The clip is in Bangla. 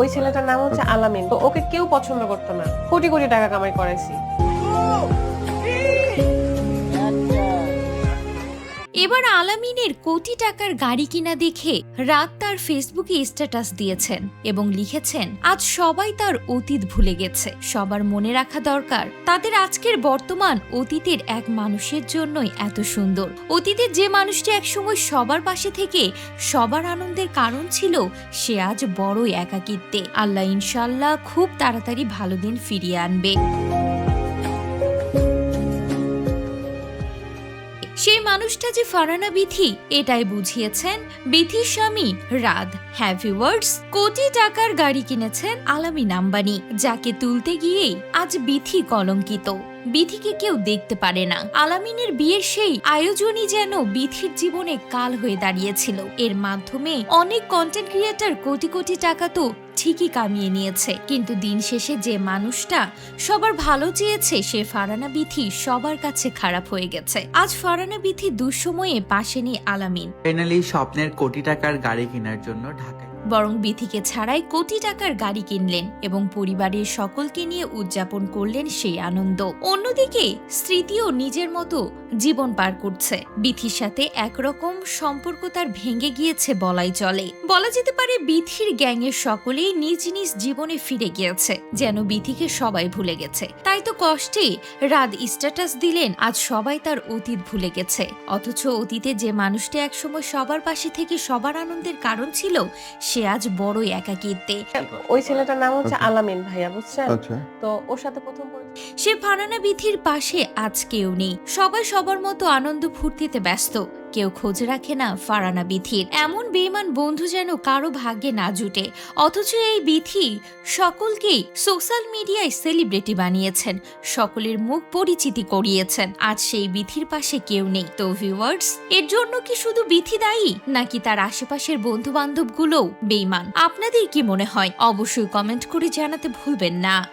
ওই ছেলেটার নাম হচ্ছে আলামিন। তো ওকে কেউ পছন্দ করতো না। কোটি কোটি টাকা কামাই করাইছি। এবার আলামিনের কোটি টাকার গাড়ি কিনা দেখে রাত তার ফেসবুকে স্ট্যাটাস দিয়েছেন এবং লিখেছেন, আজ সবাই তার অতীত ভুলে গেছে। সবার মনে রাখা দরকার। তাদের আজকের বর্তমান অতীতের এক মানুষের জন্যই এত সুন্দর। অতীতের যে মানুষটি একসময় সবার পাশে থেকে সবার আনন্দের কারণ ছিল, সে আজ বড়ই একাকিত্বে। আল্লাহ ইনশাল্লাহ খুব তাড়াতাড়ি ভালো দিন ফিরিয়ে আনবে। সেই মানুষটা যে ফারানা বিথি, এটাই বুঝিয়েছেন বিথির স্বামী রাদ হ্যাভি ওয়ার্ডস কোটি টাকার গাড়ি কিনেছেন আলামিন আম্বানি যাকে তুলতে গিয়েই আজ বিথি কলঙ্কিত। বিথিকে কেউ দেখতে পারে না। আলামিনের বিয়ের সেই আয়োজনই যেন বিথির জীবনে কাল হয়ে দাঁড়িয়েছিল। এর মাধ্যমে অনেক কন্টেন্ট ক্রিয়েটর কোটি কোটি টাকা তো ঠিকই কামিয়ে নিয়েছে। কিন্তু দিন শেষে যে মানুষটা সবার ভালো চেয়েছে, সে ফারানা বিথি সবার কাছে খারাপ হয়ে গেছে। আজ ফারানা বিথি দুঃসময়ে পাশে নেই আলামিন। ফাইনালি স্বপ্নের কোটি টাকার গাড়ি কেনার জন্য ঢাকায়। বরং বিথিকে ছাড়াই কোটি টাকার গাড়ি কিনলেন এবং পরিবারের সকলকে নিয়ে উদযাপন করলেন সেই আনন্দ। অন্যদিকে স্মৃতিও নিজের মতো জীবন পার করছে। বিথির সাথে একরকম সম্পর্ক তার ভেঙে গিয়েছে বলাই চলে। বলা যেতে পারে বিথির গ্যাংয়ের সকলেই নিজ নিজ জীবনে ফিরে গিয়েছে, যেন বিথিকে সবাই ভুলে গেছে। তাই তো কষ্টে রাত স্ট্যাটাস দিলেন, আজ সবাই তার অতীত ভুলে গেছে। অথচ অতীতে যে মানুষটি একসময় সবার পাশে থেকে সবার আনন্দের কারণ ছিল সে আজ বড়ই একাকিত্বে। ওই ছেলেটার নাম হচ্ছে আলামিন ভাইয়া বুঝছেন? আচ্ছা। তো ওর সাথে প্রথম সে ফারানা বিথির পাশে আজ কেউ নেই। সবাই সবার মতো আনন্দ ফুর্তিতে ব্যস্ত। কেউ খোঁজ রাখে না ফারানা বিথির। এমন বেইমান বন্ধু যেন কারও ভাগ্যে না জুটে। অথচ এই বিথি সকলকেই সোশ্যাল মিডিয়ায় সেলিব্রিটি বানিয়েছেন, সকলের মুখ পরিচিতি করিয়েছেন। আজ সেই বিথির পাশে কেউ নেই। তো ভিউয়ার্স এর জন্য কি শুধু বিথি দায়ী, নাকি তার আশেপাশের বন্ধু বান্ধবগুলোও বেইমান আপনাদের কি মনে হয়? অবশ্যই কমেন্ট করে জানাতে ভুলবেন না।